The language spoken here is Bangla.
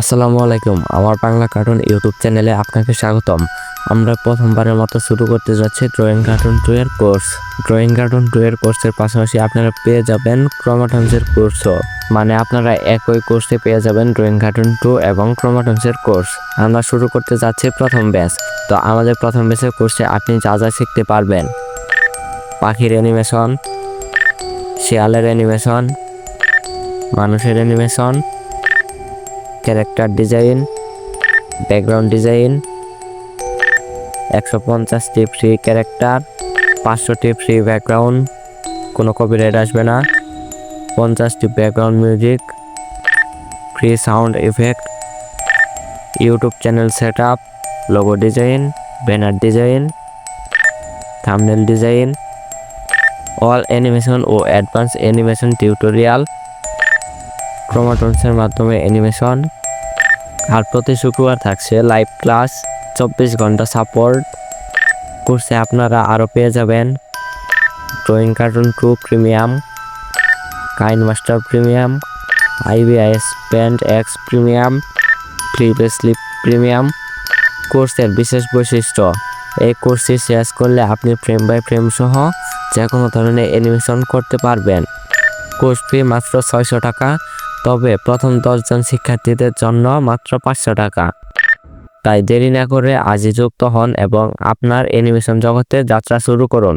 আসসালামু আলাইকুম, আমার বাংলা কার্টুন ইউটিউব চ্যানেলে আপনাকে স্বাগতম। আমরা প্রথমবারের মতো শুরু করতে যাচ্ছি ড্রয়িং কার্টুন টু এর কোর্স ড্রয়িং কার্টুন টু এর কোর্সের পাশাপাশি আপনারা পেয়ে যাবেন ক্রোমাটনসের কোর্সও মানে আপনারা একই কোর্সে পেয়ে যাবেন ড্রয়িং কার্টুন টু এবং ক্রোমাটনসের কোর্স আমরা শুরু করতে যাচ্ছি প্রথম ব্যাচ তো আমাদের প্রথম ব্যাচের কোর্সে আপনি যা যা শিখতে পারবেন। পাখির অ্যানিমেশন শিয়ালের অ্যানিমেশন মানুষের animation character design background design একশো পঞ্চাশটি ফ্রি ক্যারেক্টার পাঁচশোটি ফ্রি ব্যাকগ্রাউন্ড কোনো কপি কপিরাইট আসবে না। পঞ্চাশটি background music free sound effect YouTube channel set up logo design banner design thumbnail design all animation ও অ্যাডভান্স অ্যানিমেশন টিউটোরিয়াল ক্রোমাটনসের মাধ্যমে অ্যানিমেশন আর প্রতি শুক্রবার থাকছে লাইভ ক্লাস চব্বিশ ঘণ্টা সাপোর্ট কোর্সে আপনারা আরও পেয়ে যাবেন। Drawing cartoon two premium KineMaster premium I B I S paint X premium free slip premium কোর্সের বিশেষ বৈশিষ্ট্য, এই কোর্সটি শেষ করলে আপনি ফ্রেম বাই ফ্রেম সহ যে কোনো ধরনের অ্যানিমেশন করতে পারবেন। কোর্স ফি মাত্র ছয়শো টাকা তবে প্রথম দশজন শিক্ষার্থীদের জন্য মাত্র পাঁচশো টাকা। তাই দেরি না করে আজই যুক্ত হন এবং আপনার অ্যানিমেশন জগতে যাত্রা শুরু করুন।